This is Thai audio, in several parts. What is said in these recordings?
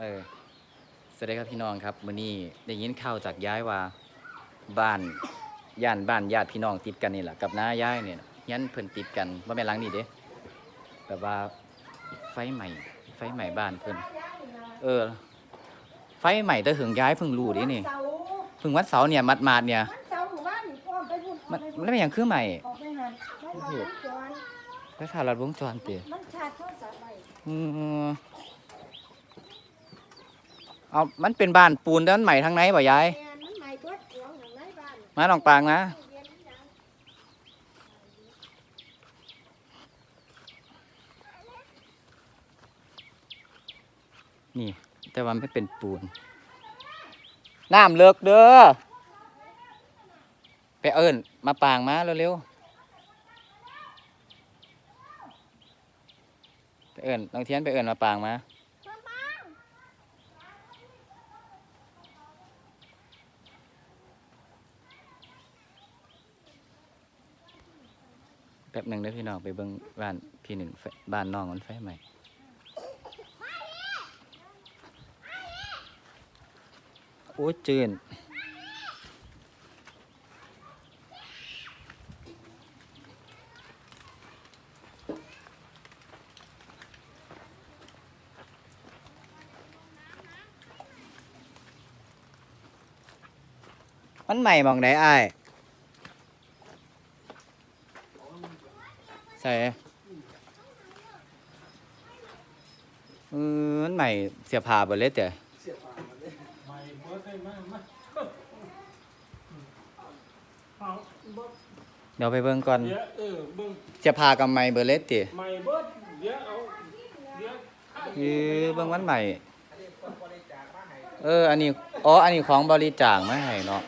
เออสวัสดีครับพี่น้องครับมื้อนี้ได้ยินข่าวจากย้ายว่าบ้านย่านบ้านญาติพี่น้องติดกันนี่แหละกับน้าย้ายเนี่ยยันเพิ่นติดกันบ่แม่นหลังนี่เด้แบบว่าไฟใหม่ไฟใหม่บ้านเพิ่นเออ ไฟใหม่แต่หึงย้ายเพิ่งรู้เดินี่เสาเพิ่งวันเสาร์เนี่ยมัดมาดๆเนี่ยมันเสาหมู่บ้านนี่อ้อมไปพุ่นมันออกไปมันเป็นหยังคือใหม่ออกไปหันไม่มาจอนไฟฟ้าลัดวงจรติมันชาร์จโทรศัพท์ไปอืม เอามันเป็นบ้านปูนด้านใหม่ทางไหนบ่ยายแอนมันใหม่เบิดหลังอย่างไรบ้านมาหนองปางนะนี่ แต่ว่าไม่เป็นปูน น้ำเลิกเด้อ ไปเอิญมาปางมาเร็วๆ ไปเอิญน้องเทียนไปเอิญมาปางมา แป๊บหนึ่งเด้อพี่น้องไปเบิ่งบ้านพี่หนึ่งบ้านน้องมันไฟใหม่โอ้จืนมันใหม่มองไหนอ้าย ใส่เออมันใหม่เสียผ้าเบิดเลยแต่เดี๋ยวไปเบิ่งก่อนเดี๋ยวเออเบิ่งเสียผ้ากับใหม่เบิดเลยติไม่เบิดเดี๋ยวเอาเดี๋ยวเออเบิ่งมันใหม่ เออ อันนี้ อ๋อ อันนี้ของบริจาคมาให้เนาะ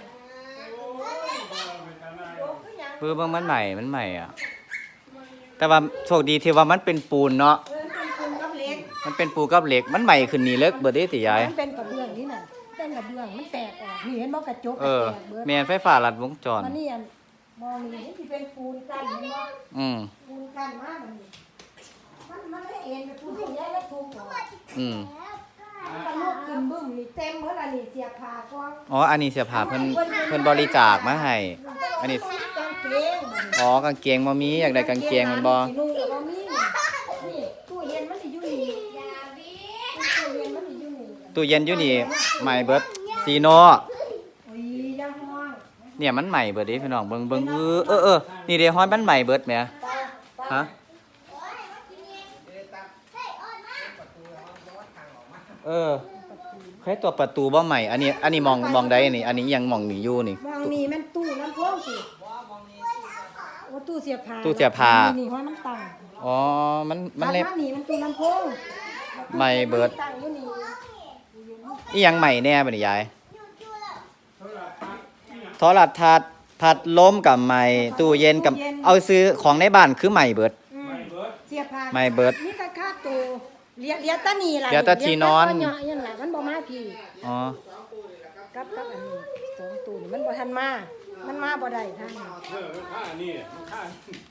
เออเบิ่งมันใหม่มันใหม่อะ แต่ว่าโชคดีที่ว่ามันเป็นปูนเนาะ เออเป็นปูนกับเหล็กมันเป็นปูนกับเหล็ก มันใหม่ขึ้นนี่เลิกเบิดเด้ติยาย มันเป็นกระเบื้องนี่น่ะเป็นกระเบื้องมันแตกออกนี่เห็นบ่กระจกเออ แตกเบิดแม่นไฟฟ้าลัดวงจร มันนี่อันมองนี่ที่เป็นปูนกันเห็นบ่อืม ปูนกันมากมันนี่มันมันไม่เอ็นไปปูนที่แยกแล้วทุกข์ออกอืม มันก็ลุกขึ้นบึ้มนี่เต็มหมดอันนี้เสียผ้ากองอ๋อ อันนี้เสียผ้าเพิ่นเพิ่นบริจาคมาให้ อันนี้กาง เกงมันนี่อ๋อกางเกงบ่มีอยากได้กางเกงมันบ่สินุ่งกับบ่มีนี่ตู้เย็นมันสิอยู่นี่ตู้เย็นมันสิอยู่นี่ตู้เย็นอยู่นี่ใหม่เบิดซีโนโอ้ยอยังห้องเนี่ยมันใหม่เบิดเด้พี่น้องเบิ่งเบิ่งเออเออเออนี่เด้ฮ้อนมันใหม่เบิดแหมตาตาฮะเออใครตัวประตูบ่ใหม่ อันนี้ อันนี้มองมองได้นี่ อันนี้ยังมองหนีอยู่นี่มองนี่มันตู้น้ำโพงสิโอ้ ตู้เสียบผ้าตู้เสียบผ้านี่ห้อยมันตั้งอ๋อ มันมันตัดเล็บมานี่มันตู้น้ำโพงไม่เบิด ตั้งอยู่นี่อีหยังใหม่แน่บัดนี้ยายโทรทัศน์พัดลมกับใหม่ตู้เย็นกับเอาซื้อของในบ้านคือใหม่เบิด อืมไม่เบิดเสียบผ้าไม่เบิดนี่ก็ค่าตัวเลียเลียตานี่ล่ะเลียตาที่นอนเลียตาย่ยังล่ะมันบ่มาพี่อ๋อ กับกับอันนี้สองตู้นี่มันบ่ทันมา มันมาบ่ได้ทางนี้เออมันค่านี่มันค่า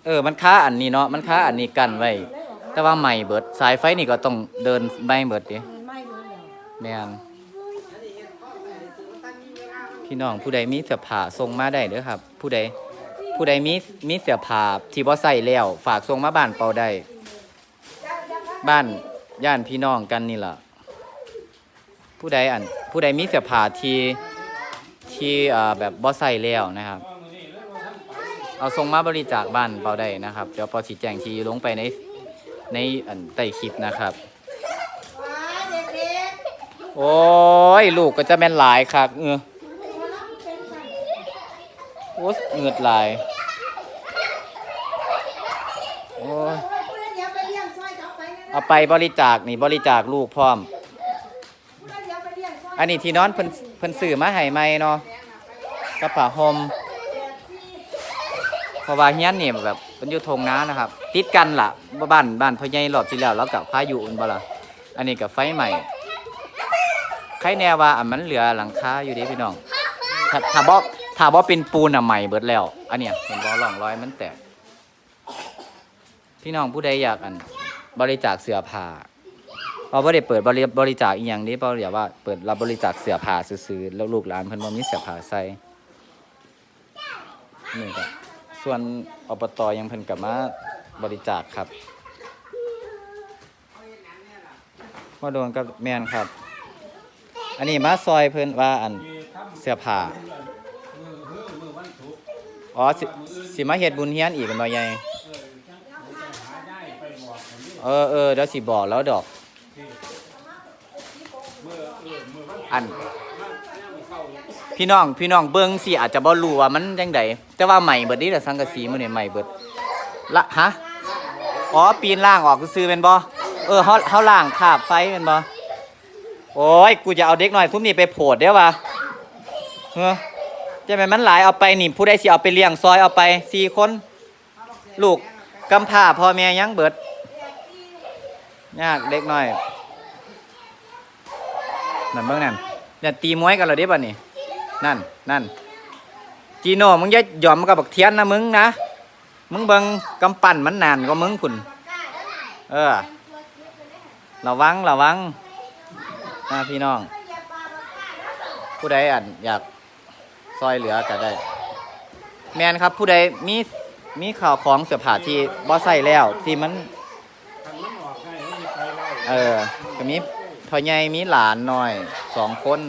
เออ มันค้าอันนี้เนาะ มันค้าอันนี้กันไว้ เลยออกมาแต่ว่าใหม่เบิด สายไฟนี่ก็ต้องเดินใบเบิดดิไม่เบิดแล้วแม่นพี่น้องผู้ใดมีเสื้อผ้าส่งมาได้เด้อครับ ผู้ใดผู้ใดมีมีเสื้อผ้าที่บ่ใส่แล้ว ฝากส่งมาบ้านเปาได้บ้านย่านพี่น้องกันนี่ล่ะผู้ใดอัน ผู้ใดมีเสื้อผ้าที่ ที่แบบบ่ใส่แล้วนะครับว่ามื้อนี้เลยว่าท่านไปเอาส่งมาบริจาคบ้านเปาได้นะครับ เดี๋ยวเปาชี้แจงทีลงไปในในอันใต้คลิปนะครับ โอ้ย ลูกก็จะแม่นหลายครับเออโอ้เงือดหลายโอ้ยโอ้ยผู้ใดเดี๋ยวไปเลี้ยงซอยจะเอาไปบริจาคนี่บริจาคลูกพร้อมอยอันนี้ที่นอนเพิ่น เพิ่นซื้อมาให้ใหม่เนาะกับผ้าห่มเพราะว่าเฮียนนี่แบบเพิ่นอยู่ทงน้านะครับ ติดกันล่ะบ้านบ้านพ่อใหญ่รอบที่แล้วแล้วกับพายุอุ่นบ่ล่ะอันนี้กับไฟใหม่ใครแน่ว่าอันมันเหลือหลังคาอยู่ด้พี่น้องถ้าถ้าบ่ถ้าบ่เป็นปูนอะใหม่เบิดแล้ว อันเนี้ยเห็นบ่ร่องรอยมันแตกพี่น้องผู้ใดอยากอันบริจาคเสื้อผ้า ปราะบ่ได้เปิดบริบริจาคอีหยังนี้เพราะเดี๋ยวว่าเปิดรับบริจาคเสื้อผ้าซื่อๆแล้วลูกหลานเพิ่นบ่มีเสื้อผ้าใส่นี่ก็ส่วนอบตยังเพิ่นก็มาบริจาคครับว่าโดนกับแมนครับ อันนี้มาซอยเพิ่นว่าอันเสื้อผ้าอ๋อสิสิมาเฮ็ดบุญเฮียนอีกกันบ่ใหญ่เออจังเดี๋ยวจะหาได้ไปบอกผมนี่เออเออเดี๋ยวสิบอกแล้วดอก เมื่อเอ อัน พี่น้องพี่น้องเบิ่งสิอาจจะบ่รู้ว่ามันจังไดแต่ว่าใหม่เบิดนี่แหละสังกะสีมื้อนี้ใหม่เบิดละฮะอ๋อปีนล่างออกซื้อๆแม่นบ่เออเฮาเฮาล่างคาบไฟแม่นบ่โอ้ยกูจะเอาเด็กหน้อยซุมนี้ไปโพดเด้อวะเฮ้อจะแม่นมันหลายเอาไปนี่ผู้ใดสิเอาไปเลี้ยงซอยเอาไปสี่คนลูกกำพร้าพ่อแม่ยังเบิดยากเด็กหน้อย นั่นเบิ่งนั่นอย่าตีมวยกันเลยเด้บัดนี้นั่นนั่นจีโน่มึงอย่าหยอมกับบักเทียนนะมึงนะมึงเบิ่งกำปั้นมันนานกว่ามึงคุณเออระวังระวังนะพี่น้อง ผู้ใดอะอยากซอยเหลือก็ได้ แมนครับผู้ใดมีมีข่าวของเสื้อผ้าที่บ่ใส่แล้วที่มันทางนั้นออกให้มันมีไปไล่เออก็มี พ่อใหญ่มีหลานหน่อยสองคน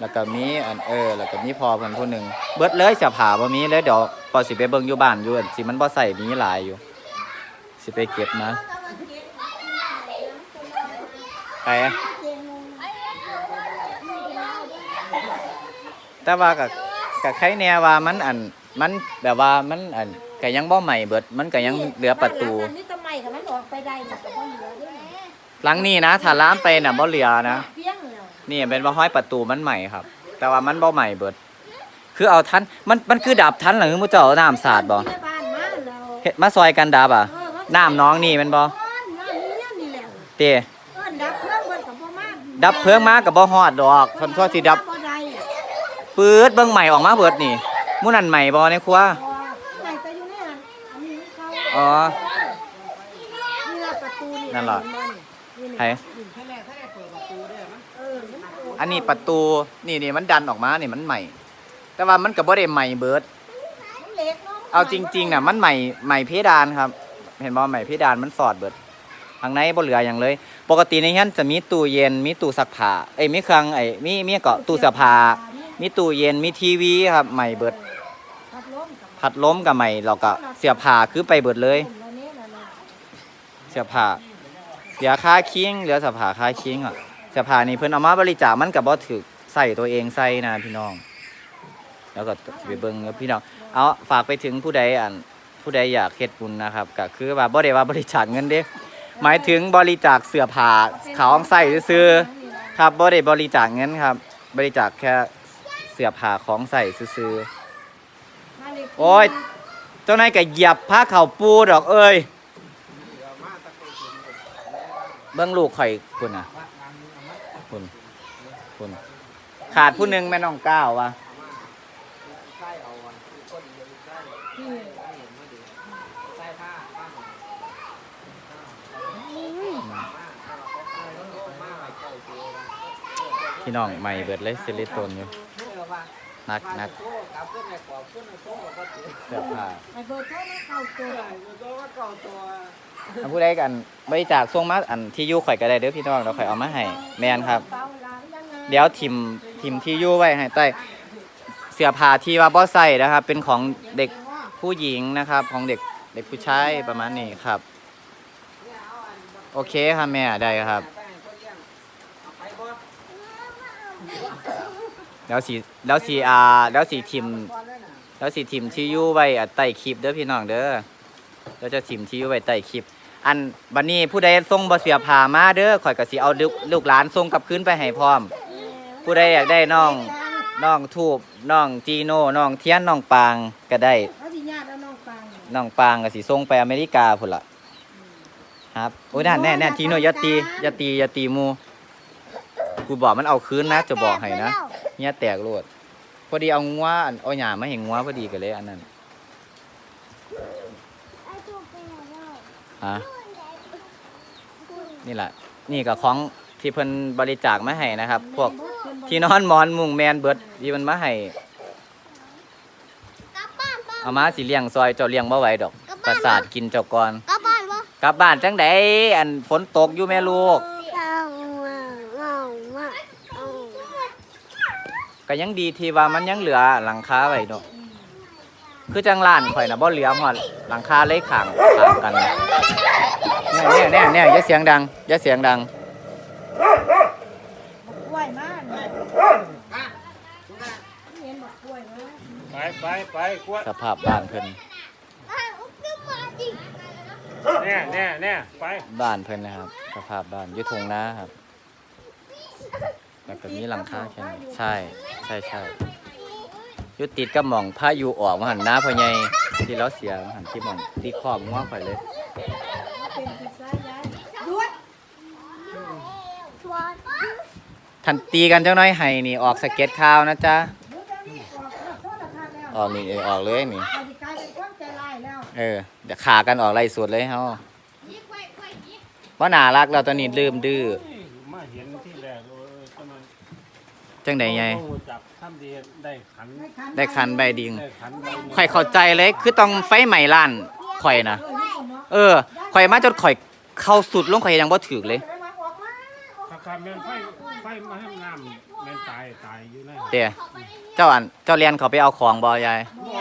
แล้วก็มีอันเออ แล้วก็มีพ่อเพิ่นผู้หนึ่งเบิดเลยเสียผาบ่มีเลยเดี๋ยวพอสิไปเบิ่งอยู่บ้านอยู่อั่นสิมันบ่ใส่มีหลายอยู่ สิไปเก็บนะไปอะแต่ว่าก็ก็ใครแน่ว่ามันอันมันแบบว่ามันอันก็ยังบ่ใหม่เบิด มันก็ยังเหลือประตู นี่ทำไมค่ะมันออกไปได้ หลังนี้นะถ้าล้ามไปน่ะบ่เหลือนะเฟี้ยงเลยนี่เป็นว่าห้อยประตูมันใหม่ครับ แต่ว่ามันบ่ใหม่เบิด คือเอาทันมันมันคือดับทันหรือมือเจ้าเอาน้ำสาดบ่ที่บ้านมาเราเฮ็ดมาซอยกันดับอะเออมาน้ำน้องนี่แมันบ่บ้านน้ำนี่นี่แหละเต้เออดับเครื่องเบิดกับพ่อมาดับเพิ่งมากับบ่ฮอดดอกทนทั่วสิดับบ่ได้ปื๊ดเบิ่งใหม่ออกมาเบิดนี่มื้อนั้นใหม่บ่ในครัวพอไหนจะอยู่ในนั้นอันนี้เขาอ๋อนี่ล่ะประตูนี่นั่นเหรอนี่นี่ไผเออมันโอันนี้ประตูนี่นี่มันดันออกมานี่มันใหม่ แต่ว่ามันก็บ่ได้ใหม่เบิดมันเล็กนะเอาจริงๆน่ะมันใหม่ใหม่เพดานครับ เห็นบ่ใหม่เพดานมันสอดเบิดข้างในบ่เหลืออย่างเลย ปกติในเฮียนจะมีตู้เย็นมีตู้ซักผ้าเอ้ยมีเครื่องไอ้มีมีเกาะตู้เสื้อผ้ามีตู้เย็นมีทีวีครับใหม่เบิดพัดลมกับพัดลมกับใหม่แล้วก็เสื้อผ้าคือไปเบิดเลยผมแล้วนี่น่ะนะเสื้อผ้า เหลือค่าคิงเหลือเสื้อผ้าค่าคิงอะเสื้อผ้านี่เพิ่นเอามาบริจาคมันก็บ่ถูกใส่ตัวเองใส่นะพี่น้อง แล้วก็ไปเบิ่งกับพี่น้องเอาฝากไปถึงผู้ใดอันผู้ใดอยากเฮ็ดบุญนะครับก็คือว่าบ่ได้ว่าบริจาคเงินเด้หมายถึงบริจาคเสื้อผ้าของใส่ซื้อครับบ่ได้บริจาคเงินครับ บริจาคแค่เสื้อผ้าของใส่ซื้อโอ้ยเจ้านายก็เหยียบผ้าเข่าปูดอกเอ้ย เบิ่งลูกข่อยคุณน่ะคุณคุณขาดผู้หนึ่งแม่น้องก้าววะพี่น้องใหม่เบิดเลยซิลิโตนอยู่นักนักเสื้อผ้า อันผู้ใดกันบริจาคส่งมาอันที่อยู่ข่อยก็ได้เด้อพี่น้องเราข่อยเอามาให้แมนครับ เดี๋ยวทิมทิมที่อยู่ไว้ให้ใต้เสื้อผ้าที่ว่าบ่ใส่นะครับ เป็นของเด็กผู้หญิงนะครับ ของเด็กเด็กผู้ชายประมาณนี้ครับ โอเคครับแม่ได้ครับ แล้วสีแล้วสีอาแล้วสีทิม แล้วสิทิมที่อยู่ไว้อะใต้คลิปเด้อพี่น้องเด้อ แล้วจะทิมที่อยู่ไว้ใต้คลิป อันบัดนี้ผู้ใดส่งบ่เสียผ้ามาเด้อข่อยก็สิเอาลูกลูกหลานส่งกลับคืนไปให้พร้อม ผู้ใดอยากได้น้องน้องทูบน้องจีโน่น้องเทียนน้องปางก็ได้เขาสิญาติเอาน้องฟังน้องปางก็สิส่งไปอเมริกาพุ่นล่ะครับโอ้ยนั่นแน่แน่จีโน่อยาตีอยาตีอยาตีหมูกูบอกมันเอาคืนนะ จะบอกให้นะเนี่ยแตกโลดพอดีเอางัวอันเอาหญ้ามาเห็นงัวพอดีกันเลยอันนั้น ฮะนี่แหละ นี่ก็ของที่เพิ่นบริจาคมาให้นะครับ พวกที่นอนหมอนมุงแมนเบิดที่มันมาให้กลับบ้านบ้างเอามาสิเลี้ยงซอยเจ้าเลี้ยงบ่ไหวดอก ประสาทกินเจ้าก่อนกลับบ้านบ่กลับบ้านจังไดอันฝนตกอยู่แม่ลูกเอามาเอามาเอาก็ยังดีที่ว่ามันยังเหลือหลังคาไว้เนาะ คือจังร้านข่อยน่ะบ่เหลือฮอดหลังคาเลยข้างข้างกันแน่แน่แน่อย่าเสียงดังอย่าเสียงดังกล้วยมากนะเห็นบอกกล้วยมากไปไปไปกวดสภาพบ้านเพิ่นแน่แน่แน่ไปบ้านเพิ่นนะครับ สภาพบ้านอยู่ทงนาครับแล้วก็มีหลังคาแค่นี้ใช่ ใช่ใช่อ ยู่ติดกับหม่องพายุออกมาหันหน้าพ่อใหญ่ที่เราเสียมาหันที่หม่องตีขอบง้อข่อยเลยเป็นพิซซ่ายายหยุดทันตีกันจังน้อยให้นี่ออกสเก็ตข่าวนะจ๊ะหยุดแล้วนี่ออกแล้วโทษราคาแล้วออกนี่เออออกเลยนี่เราจะกลายเป็นคนใจร้ายแล้วเออเดี๋ยวขากันออกไล่สวดเลยเฮาว่าน่ารักเราตอนนี้ลืมดื้อมาเห็นที่แรกเออทำไมจังไดไงโอ้จับ ทำดีได้ขันได้คันใบดิงได้ขันใบหนึ่งข่อยเข้าใจเลย คือต้องไฟใหม่ล้านข่อยนะเออนี่คนเนาะเออข่อยมาจนข่อยเข้าสุดลงข่อยยังบ่ถึกเลยไปมาออกมาออกถ้าขาดแมนไฟไฟมาให้น้ำแมนตายตายอยู่นะเดี๋ยวเจ้าอันเจ้าเรียนเขาไปเอาของบ่ยายบ่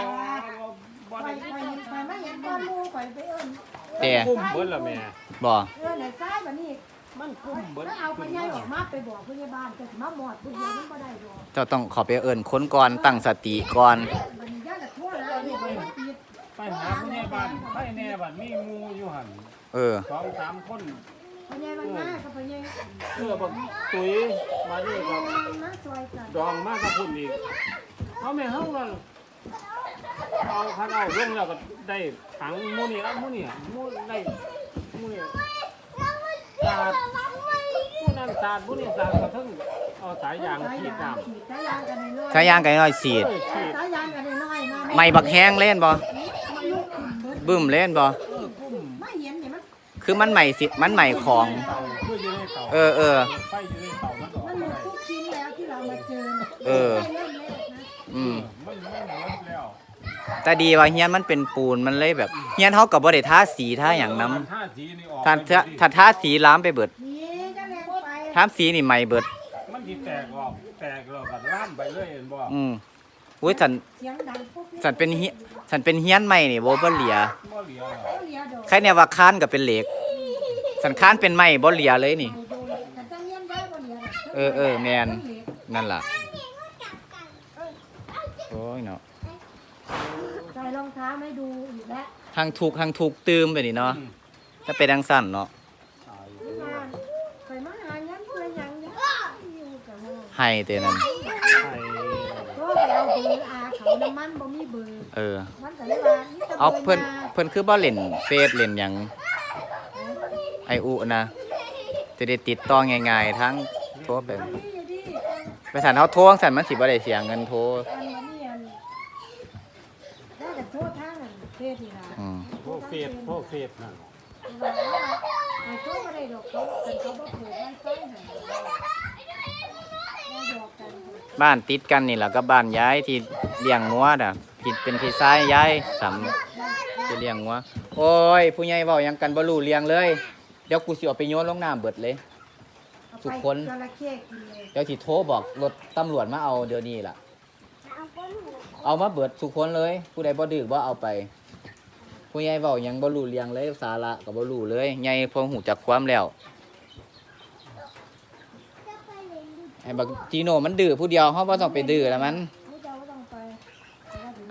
บ่ไปได้ไปไปมาเห็นก้อนหมูไปไปเอิ้นเดี๋ยวกุ้มเบิดละแม่บ่เออไหนซ้ายบัดนี้ มันกุ้มเบิดแล้วเอาไปย้ายออกมาไปบอกพยาบาลจะมาหมอดผู้เดียวมันบ่ได้ดอกเจ้าต้องเขอไปเอิ้นค้นก่อนตั้งสติก่อนบัดนี้ย่าจะโทษแล้วนี่ไปปิดไปหาผู้ใหญ่บ้านไปแน่บ้านมีหมูอยู่หันเออ สองสามคนพยายมันมาก็พยายเพื่อบักตุ้ยมานี่ครับมาซอยกันดองมากกับพุ่นอีกเขาไม่เฮาว่าเอาคันเอาลงแล้วก็ได้ถังหมูนี่เอาหมูนี่หมูได้หมูนี่ สาดผู้นั้นสาดผู้นี้สาดกระทั่งเอาสายยางขีดน้ำขีดสายยางกันน้อยถ้าย่างไก่น้อยสีด เอ้ยขีดสายยางกันน้อยนะไม่บักแห้งเล่นบ่มันลุกขึ้นเบิดบึ้มเล่นบ่เออกุ้มไม่เห็นนี่มันคือมันใหม่สิมันใหม่ของ เตาเพื่ออยู่ในเตาเออเออ ไฟอยู่ในเตามันออกมันหมดทุกชิ้นแล้วที่เรามาเจอเออเริ่มแรกนะอืมมันมันหมดแล้ว แต่ดีว่าเฮียนมันเป็นปูนมันเลยแบบเฮียนเฮาก็บ่ได้ทาสีทาหยังนํท่าสีนี่ออกถ้าถ้าถ้าทาสีล้ามไปเบิดนี่จะแรงไปทาสีนี่ใหม่เบิด มันสิแตกออกแตกแล้วก็ล่ามไปเลยเห็นบ่อืมอุ้ยฉันเสียงดังปุ๊บฉันเป็นเฮียฉันเป็นเฮียนใหม่นี่บ่บ่เหลียบ่เหลียวหรอกเหลียดอกใครเนี่ยว่าค้านก็เป็นเหล็กสันค้านเป็นไม้บ่เหลียเลยนี่แต่ต้องเลี้ยงได้บ่เหลียดกเออเออแม่น นั่นล่ะโอ้ยเนาะใส่ร องเท้าไม่ดูอีกแล้วทางถูกทางถูกตืมไปนี่เนาะถ้าเป็นดังสั้นเนาะตายมาใส่มาหายันเพื่อยังยังอยู่กับมือให้เตนั่นไข่ก็ไปเอาเบอร์อาเขาน้ำมันบ่มีเบอร์เออ มันก็เลยว่านี่แต่เอาบร์เพิ่นยาเพิ่นคือบ่เล่นเฟซเล่นหยังไออุนะ จะได้ติดต่อง่ายๆทั้งโทรไปอันนี้อยู่ดิไปสันเฮาโทรสั่นมันสิบ่ได้เสียเงินโทรอันนี้อันได้แต่โทษทางอันเท ศนี่ล่ะอืมโพเฟสโพเฟสนั่นไอ้โทษบ่ได้ดอกเขาแต่เขาบ่เปิดไวไฟให้บ่ดอกกันบ้านติดกันนี่แหละก็บ้านย้ายที่เลี้ยงงัวน่ะผิดเป็นพี่ชายย้ายสำที่เลี้ยงงัวโอ้ย ผู้ใหญ่เว้าหยังกันบ่รู้เลี้ยงเลย เดี๋ยวกูสิเอาไปโยนลงน้ำเบิดเลยเอาทุไปกคน จระเข้กินเลยเดี๋ยวสิโทรบอกรถตำรวจมาเอาเดี๋ยวนี้ล่ะ เอามาเบิดทุกคนเลย ผู้ใดบ่ดื้อบ่เอาไป ผู้ใหญ่เว้าหยังบ่รู้เรื่องเลยสาระก็บ่รู้เลยใหญ่พอหูจักความแล้วไอ้บักจีโน่มันดื้อผู้เดียวเฮาบ่ต้องไปดื้อแล้วมัน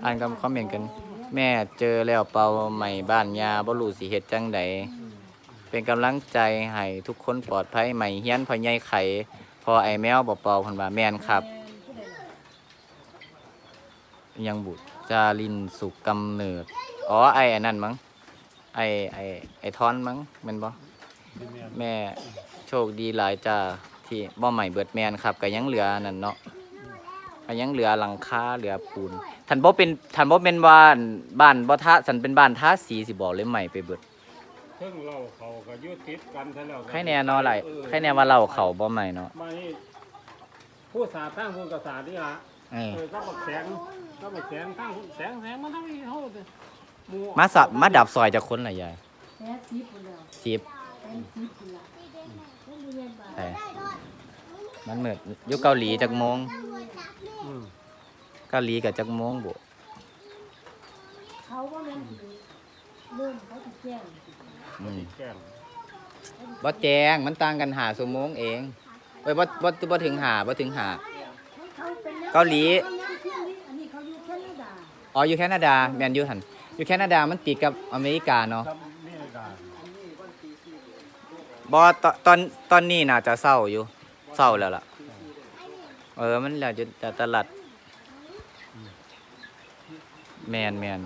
อ่านคำคอมเมนต์กัน แม่เจอแล้วเป่าใหม่บ้านยาบ่รู้สิเฮ็ดจังใดเป็นกำลังใจให้ทุกคนปลอดภัยใหม่เฮียนพอใหญ่ไข่พอไอ้แมวบ่เป่าเพิ่นว่าแม่นครับ ยังบุตรจารินสุกกำเนิด อ๋อไอ้อันนั้นมั้งไอ้ไอ้ไอ้ทอนมั้งแม่นบ่ที่แม่แม่โชคดีหลายจ้าที่บ่ใหม่เบิดแมนครับก็ยังเหลือนั่นเนาะก็ยังเหลือหลังคาเหลือปูนท่านบ่เป็นท่านบ่เป็นบ้านบ้านบ่ทาสันเป็นบ้านทาสีสิบอกเลยใหม่ไปเบิดแพิ่งเล่าเขาก็อยุติดกันซะแล้วก็ใครแน่นอนไหลใครแน่ว่าเราเขาบ่ใหม่เนาะมานี่ผู้สาตั้งผู้กษาที่ละเออเออก็บักแสงก็บักแสงตั้งแสงแสงมันทำให้เฮาเด้อห มาสับมาดับซอยจากคนละยายแค่สิบคนแล้วสิบเป็นสิบคนละต้องเรียนบ้านใช่มันเหมือนยู่เกาหลีจากมงอืมเกาหลีกับจากมงบุเขาว่ามันเริ่มเขาจะแจ้งอืมแก้มบ่แจงมันต่างกันหาชั่วโมงเองเอ้ยบ่บ่บ่ถึงหาบ่ถึงหา เขาเป็นนัเกาหลี อันนี้เขาอยู่แคนาดาอ๋ออยู่แคนาดาแมนยู่หัน อยู่แคนาดามันติดกับอเมริกาเนาะครับนี่รายการบอตอนตอนตอนนี้น่าจะเศร้าอยู่เศร้าแล้วล่ะ เออมันแล้วจะจะตลัดแมนแมน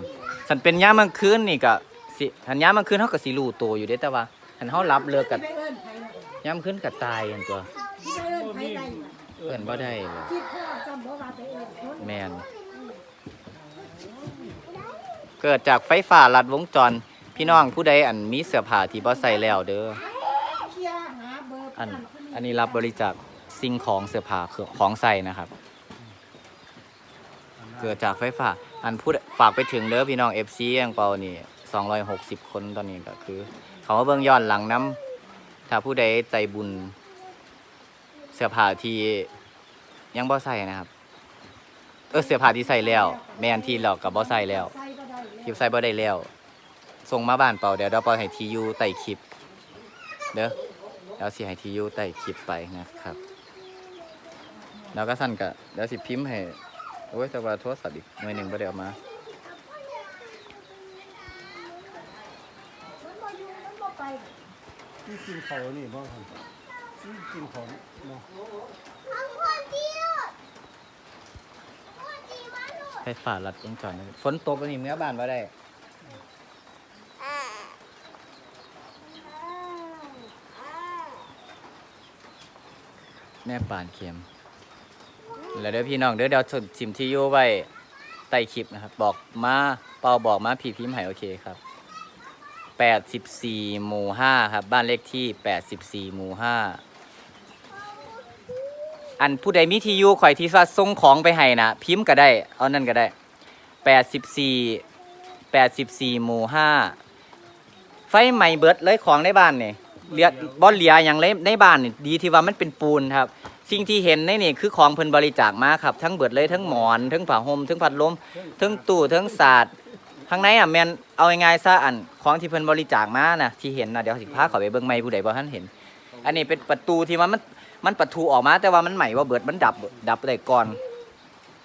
สันเป็นยามกลางคืนนี่ก็สิหันยามกลางคืนเขาก็สิรู้ตัวอยู่เด้แต่ว่าหันเขารับเลิกกับไปเอิ้นใครนะยามกลางคืนก็ตายอันตัวที่ไปเอิ้นใครได้น่ะเอิ้นบ่ได้เลยคิดพ่อจำบ่ว่าไปเอิ้นคนแมน เกิดจากไฟฟ้าลัดวงจร พี่น้องผู้ใดอันมีเสื้อผ้าที่บ่ใส่แล้วเด้ออันอันนี้รับบริจาคสิ่งของเสื้อผ้าของใส่นะครับ เกิดจากไฟฟ้า อันพูดฝากไปถึงเด้อพี่น้อง FC ยังเปานี่260 คนตอนนี้ก็คือ เขาเบิ่งย้อนหลังน้ำถ้าผู้ใดใจบุญ เสื้อผ้าที่ยังบ่ใส่นะครับ เออเสื้อผ้าที่ใส่แล้ว แม่นที่เรากับบ่ใส่แล้ว ลิปใส่บ่ได้แล้วส่งมาบ้านเปล่าเดี๋ยวเราปล่อยให้ทียูใต้คลิปเด้อเดี๋ยวสิให้ทียูใต้คลิปไปนะครับ แล้วก็สั่นกะเดี๋ยวสิพิมพ์ให้โอ้ยแต่ว่าโทรศัพท์อีกหน่วยหนึ่งบ่ได้เอามามันบ่อยู่มันบ่ไปนี่กินเขานี่บ่ครับนี่กินเขาเนาะ ไฟฟ้ารัดวงจรเลยฝนตกอันนี้เมื่อบานบ่ได้ แม่ป่านเข็มแล้วเดี๋ยวพี่น้องเดี๋ยวเดี๋ยวสิมที่อยู่ไว้ใต้คลิปนะครับ บอกมาเปาบอกมาพีพิมพ์ให้โอเคครับ 84 หมู่ 5 ครับ บ้านเลขที่ 84 หมู่ 5 อันผู้ใดมีที่อยู่ข่อยที่ว่าส่งของไปให้นะพิมพ์ก็ได้ เอานั่นก็ได้84 84หมู่5ไฟไหม้เบิดเลยของในบ้านเนี่ยเหลือบ่เหลืออย่างเลยในบ้านนี่ดีที่ว่ามันเป็นปูนครับ สิ่งที่เห็นในนี่คือของเพิ่นบริจาคมาครับ ทั้งเบิดเลยทั้งหมอน ทั้งผ้าห่มทั้งพัดลมทั้งตู้ทั้งศาสตร์ข้างในอะแมนเอาง่ายๆซะอันของที่เพิ่นบริจาคมานะที่เห็นนะเดี๋ยวสิพาเขาไปเบิ่งใหม่ผู้ใดบ่ทันเห็น อันนี้เป็นประตูที่ว่ามัน มันปะตูออกมา แต่ว่ามันใหม่ว่าเบิดมันดับดับได้ก่อน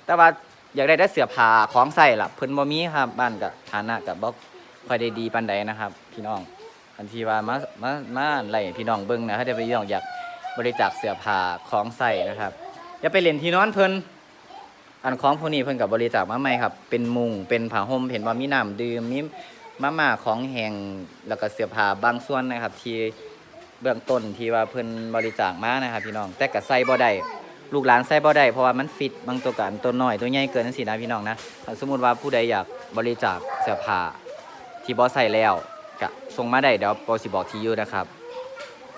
แต่ว่าอยากได้แต่เสื้อผ้าของใส่ล่ะเพิ่นบ่มีครับบ้านก็ฐานะก็บ่ค่อยได้ดีปานใดนะครับ พี่น้องอันที่ว่ามามามาไล่พี่น้องเบิ่งนะถ้าได้ไปพี่องอยากบริจาคเสื้อผ้าของใส่นะครับอย่าไปเล่นที่นอนเพิ่นอันของพวกนี้เพิ่นกับบริจาคมาใหม่ครับ เป็นมุงเป็นผ้าห่มเห็นว่ามีน้ำดื่มมีมาม่าของแห้งแล้วก็เสื้อผ้าบางส่วนนะครับ ที่ เบื้องต้นที่ว่าเพิ่นบริจาคมานะครับพี่น้อง แต่ก็ใส่บ่ได้ลูกหลานใส่บ่ได้เพราะว่ามันฟิตบางตัวกันตัวน้อยตัวใหญ่เกินจังซี่นะพี่น้องนะสมมุติว่าผู้ใดอยากบริจาคเสื้อผ้าที่บ่ใส่แล้วก็ส่งมาได้เดี๋ยวปอสิบอกที่อยู่นะครับ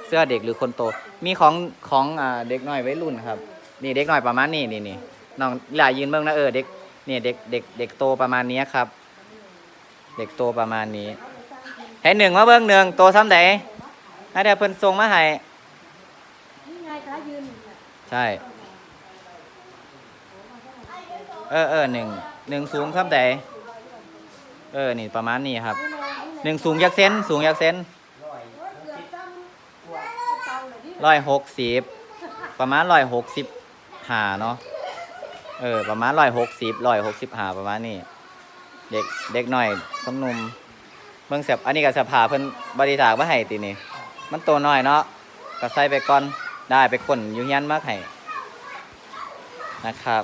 เสื้อเด็กหรือคนโตมีของของอ่าเด็กน้อยไวัยรุ่นครับ นี่เด็กน้อยประมาณนี้นี่นี่น้องหลายยืนเบิ่งนะเออเด็กนี่เด็กเด็กเด็กโตประมาณนี้ครับ เด็กโตประมาณนี้ให้หนึ่งมาเบิ่งหนึ่งโตซ้ำใด ให้เดี๋ยวเพิ่นส่งมาให้นี่ไงขายืนอยู่น่ะใช่ เออเออหนึ่งหนึ่งสูงซ้ำใดเออนี่ประมาณนี้ครับนี่ไงนี่ไงหนึ่งสูงยักเซนสูงยักเซนโอ้ยเกือบจำเตาเลยดิร้อยหกสิบประมาณร้อยหกสิบหาเนาะเออประมาณร้อยหกสิบร้อยหกสิบหาประมาณนี้เด็กเด็กหน่อยคนหนุ่มเบิ่งเสบอันนี้ก็เสภาเพิ่นบริจาคมาให้ตีนี่ มันโตน้อยเนาะก็ใส่ไปก่อนได้ไปคนอยู่เฮียนมากให้นะครับ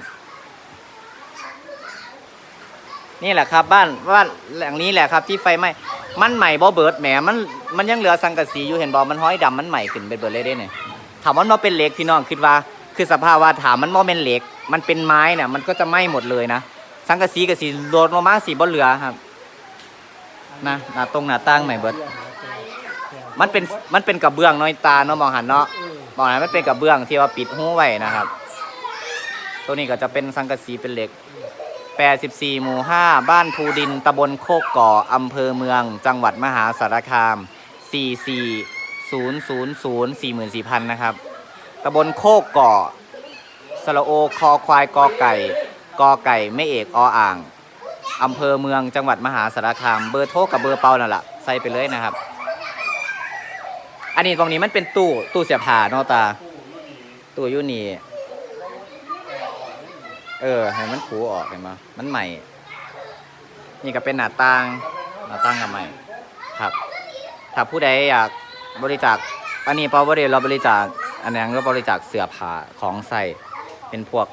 นี่แหละครับบ้านบ้านหลังนี้แหละครับ ที่ไฟไหม้มันใหม่บ่เบิดแหมมันมันยังเหลือสังกะสีอยู่เห็นบ่มันห้อยดำมันใหม่ขึ้นไปเบิดเลยเด้เนี่ยถามว่ามันบ่เป็นเหล็กพี่น้องคิดว่า คือสภาพว่าถามมันบ่เป็นเหล็ก มันเป็นไม้เนี่ยมันก็จะไหม้หมดเลยนะสังกะสีกับสีโดนลงมาสีบ่เหลือครับนะหน้าตรงหน้าตั้งใหม่เบิด มันเป็นมันเป็นกระเบื้องน้อยตาเนาะมองหันเนาะเออมองหันมันเป็นกระเบื้องที่ว่าปิดหูไว้นะครับ ตัวนี้ก็จะเป็นสังกะสีเป็นเหล็ก 84 หมู่ 5 บ้านภูดินตำบลโคกก่ออำเภอเมือง จังหวัดมหาสารคาม 44000 44,000 นะครับตำบลโคกก่อสระโอคอควายกอไก่กอไก่ไม่เอกออ่างอำเภอเมืองจังหวัดมหาสารคาม เบอร์โทรกับเบอร์เปานั่นแหละใส่ไปเลยนะครับ อันนี้ตรงนี้มันเป็นตู้ตู้เสียผ้าเนาะตา ตู้ยูนีเออให้มันขูออกเห็นไหมมันใหม่ นี่ก็เป็นหน้าต่างหน้าต่างกับใหม่ ครับ ถ้าผู้ใดอยากบริจาคอันนี้เปาบริเราบริจาคอันนั้นก็บริจาคเสื้อผ้าของใส่เป็นพวก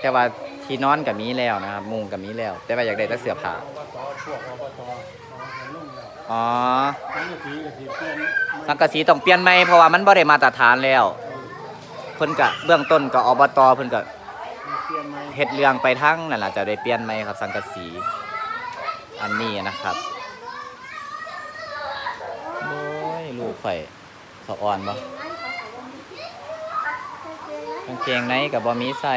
แต่ว่าที่นอนกับมีแล้วนะครับมุงกับมีแล้ว แต่ว่าอยากได้แต่เสื้อผ้าอบตพวกอังกะสังกะสีต้องเปลี่ยนไหมเพราะว่ามันบ่ได้มาตรฐานแล้ว เพิ่นกะเบื้องต้นก็อบตเพิ่นก็เปลี่ยนไหมเฮ็ดเรื่องไปทั้งนั่นล่ะจะได้เปลี่ยนไหมครับสังกะสี อันนี้นะครับโอ้ยลูกข่อยเขาอ่อนบ่กางเกงในกับบ่มีใส่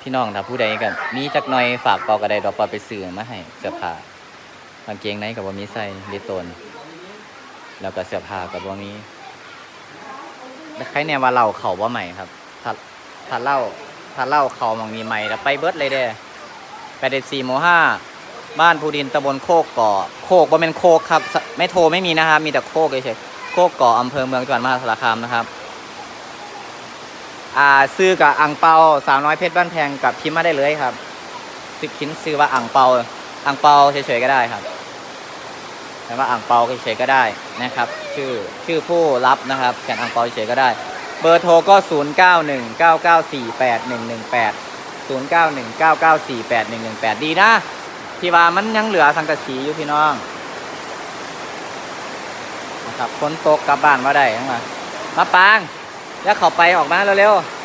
พี่น้องถ้าผู้ใดกันมีจักหน่อยฝากเปาก็ได้ดอกปอไปซื้อมาให้เสื้อผ้า กางเกงในกับบ่มีใส่ลิตน แล้วก็เสื้อผ้ากับบ่มีใครแน่ว่าเราเขาบ่าใหม่ครับ ถ้าถ้าเล่าถ้าเล่าเขามองมีใหม่แล้วไปเบิร์ดเลยเด้แปดเดสี่โมห้าบ้านภูดินตำบลโคกก่อ โคกบ่เป็นโคกครับ ไม่โทรไม่มีนะครับ มีแต่โคกเฉยโคกก่ออำเภอเมืองจังหวัดมหาสารคามนะครับ อ่าซื้อกับอังเปาสาวน้อยเพชรบ้านแพงกับพิมพ์มาได้เลยครับซื้อคินซื้อว่าอังเปา อังเปาเฉยๆก็ได้ครับแต่ว่าอังเปาเฉยๆก็ได้นะครับ ชื่อชื่อผู้รับนะครับแข่นอังเปาเฉยๆก็ได้ เบอร์โทรก็ 0 9 1 9 9 4 8 1 1 8 0 9 1 9 9 4 8 1 1 8 ดีนะที่ว่ามันยังเหลือสังกะสีอยู่พี่น้องนะครับคนตกกลับบ้านมาได้ทั้งมามาปาง แล้วเขาไปออกมาเร็วๆ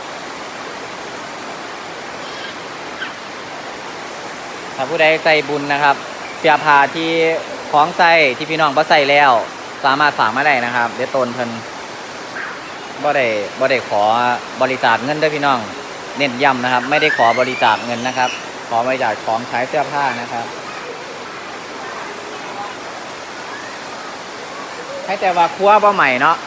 ถ้าผู้ใดใจบุญนะครับเสียผ้าที่ของใส่ที่พี่น้องบ่ใส่แล้ว สามารถฝากมาได้นะครับเดี๋ยวตนเพิ่นบ่ได้บ่ได้ขอบริจาคเงินด้วยพี่น้อง เน้นย้ำนะครับ ไม่ได้ขอบริจาคเงินนะครับ ขอบริจาคของใช้เสื้อผ้านะครับให้แต่ว่าครัวบ่ใหม่เนาะ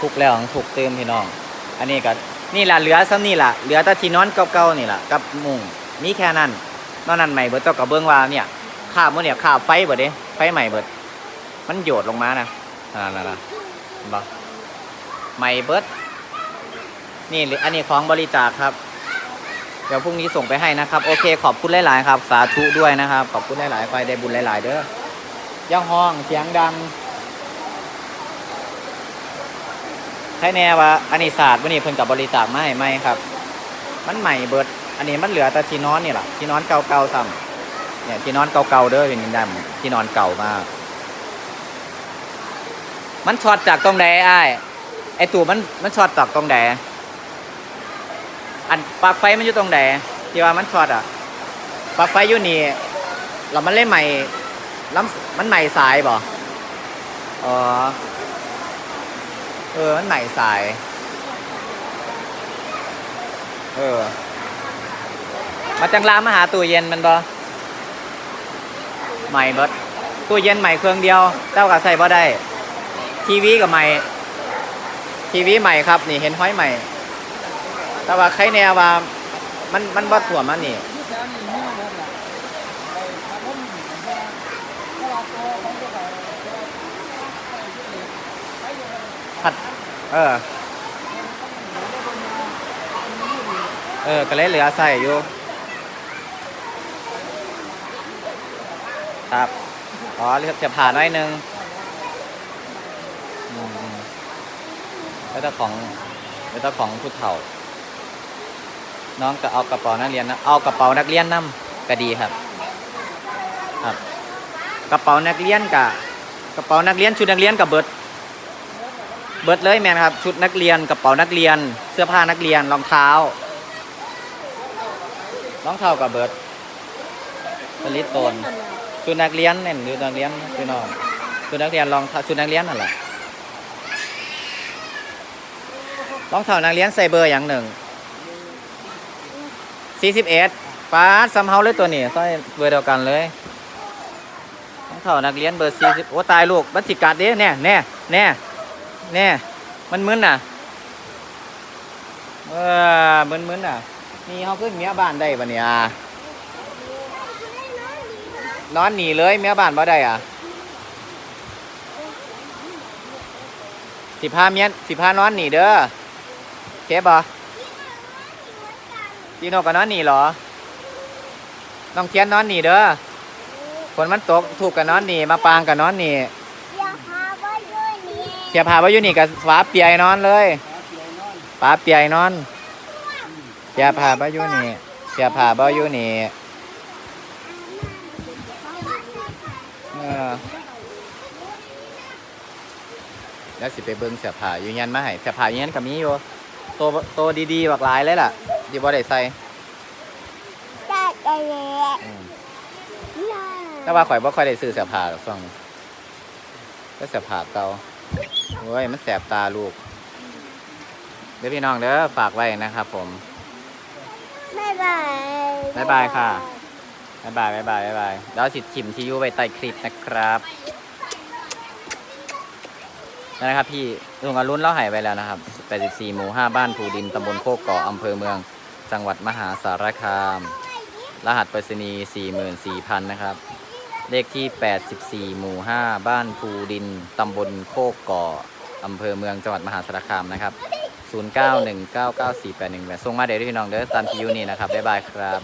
ทุกแล้วทุกเติมพี่น้อง อันนี้ก็นี่แหละเหลือซ้ำนี่แหละเหลือแต่ที่นอนเก่าๆนี่แหละกับมุงมีแค่นั้นนอกนั้นใหม่เบิดเจ้ากับเบื้องว่าเนี่ยข้าบมื่อเนี่ยข้าบไฟเบิดเด้ไฟใหม่เบิด มันโยดลงมานะนั่นน่ะนะเห็นบ่ใหม่เบิดนี่หรืออันนี้ของบริจาคครับ เดี๋ยวพรุ่งนี้ส่งไปให้นะครับ โอเค ขอบคุณหลาย ๆ ครับ สาธุด้วยนะครับ ขอบคุณหลาย ๆไฟได้บุญหลาย ๆ เด้อย่าห้องเสียงดัง ใช่แน่ว่าอันนี้ศาสตร์วันนี้เพิ่นกับบริจาคมาให้ไหมครับ มันใหม่เบิด อันนี้มันเหลือแต่ที่นอนนี่แหละที่นอนเก่าๆซ้ำเนี่ยที่นอนเก่าๆเด้อเป็นดำที่นอนเก่ามาก มันช็อตจากตรงใดอ้ไอตู่มันมันช็อตจากตรงใดอันปลั๊กไฟมันอยู่ตรงใดที่ว่ามันช็อตอะปลั๊กไฟอยู่นี่เรามันเล่นใหม่ล้ำมันใหม่สายบ่อ๋อ เออ มันใหม่สาย เออ มาจังรามมาหาตู้เย็นมันบ่ใหม่เบิดตู้เย็นใหม่เครื่องเดียวเจ้าก็ใส่บ่ได้ ทีวีกับใหม่ ทีวีใหม่ครับ นี่เห็นห้อยใหม่ แต่ว่าใครแนวว่า มันมันบ่ถ่วมมันนี่ ผัด เออ เออก็เลยเหลือใส่อยู่ ครับ อ๋อเลือกจะผ่าน้อยหนึงอืมแล้วแต่ของแล้วแต่ของผู้เฒ่า น้องก็เอากระเป๋านักเรียนนะเอากระเป๋านักเรียนนํก็ดีครับ ครับ กระเป๋านักเรียนกับกระเป๋านักเรียนชุดนักเรียนกับเบิด เบิดเลยแมนครับ ชุดนักเรียนกระเป๋านักเรียน เสื้อผ้านักเรียนรองเท้ารองเท้ากับเบิดสลิดโตนชุดนักเรียนเนี่ยชุดนักเรียนพี่น้องชุดนักเรียนรองชุดนักเรียนนั่นแหละรองเท้านักเรียนใส่เบอร์อย่างหนึ่งสี่สิบเอ็ดป้าดซัมเฮาเลยตัวนี้ใส่เบอร์เดียวกันเลยรองเท้านักเรียนเบอร์สี่สิบโอ้ตายลูกบัตรสิกัดเด้แน่แน่แน่ แน่มันมึนน่ะ เออมึนมึนอะ นี่เขาขึ้นเมียบ้านได้ปะเนี่ยนอนหนีเลยเมียบ้านบ่ได้อะสิพาเมียสิพานอนหนีเด้อเคบบ่จีโนก็นอนหนีเหรอ น้องเทียนนอนหนีเด้อฝนมันตกถูกกับนอนหนีมาปางกับนอนหนี อย่าพาไปด้วยนี่ เสียพาไว้อยู่นี่กับฟ้าเปียนอนเลยฟ้าเปียนอน เสียพาไว้อยู่นี่ เสียพาไว้อยู่นี่เออแล้วสิไปเบิ่งเสียผ้าอยู่ยันมาให้เสียผ้าอยู่ยันกับมีอยู่โตโตดีๆบักหลายเลยล่ะที่บ่ได้ใส่ได้ได้เลยอืมล่ะแต่ว่าข่อยบ่ค่อยได้ซื้อเสื้อผ้าหรอกช่วงนี้ก็เสื้อผ้าเก่าโอ้ยมันแสบตาลูก เดี๋ยวพี่น้องเด้อฝากไว้นะครับผม บ๊ายบายบ๊ายบายค่ะ บ๊ายบายบ๊ายบายบ๊ายบายแล้วสิทิมที่อยู่ไว้ใต้คลิปนะครับนั่นนะครับพี่ลุงอรุณเล่าหายไปแล้วนะครับ 84 หมู่ 5 บ้านภูดินตำบลโคกเกาะอำเภอเมือง จังหวัดมหาสารคาม รหัสไปรษณีย์44,000 นะครับ เลขที่ 84 หมู่ 5 บ้านภูดิน ตำบลโคกเกาะ อำเภอเมืองจังหวัดมหาสารคามนะครับ 09199481ส่งมาเดี๋ยวพี่น้องเด้อตามที่อยู่นี่นะครับบ๊ายบายครับ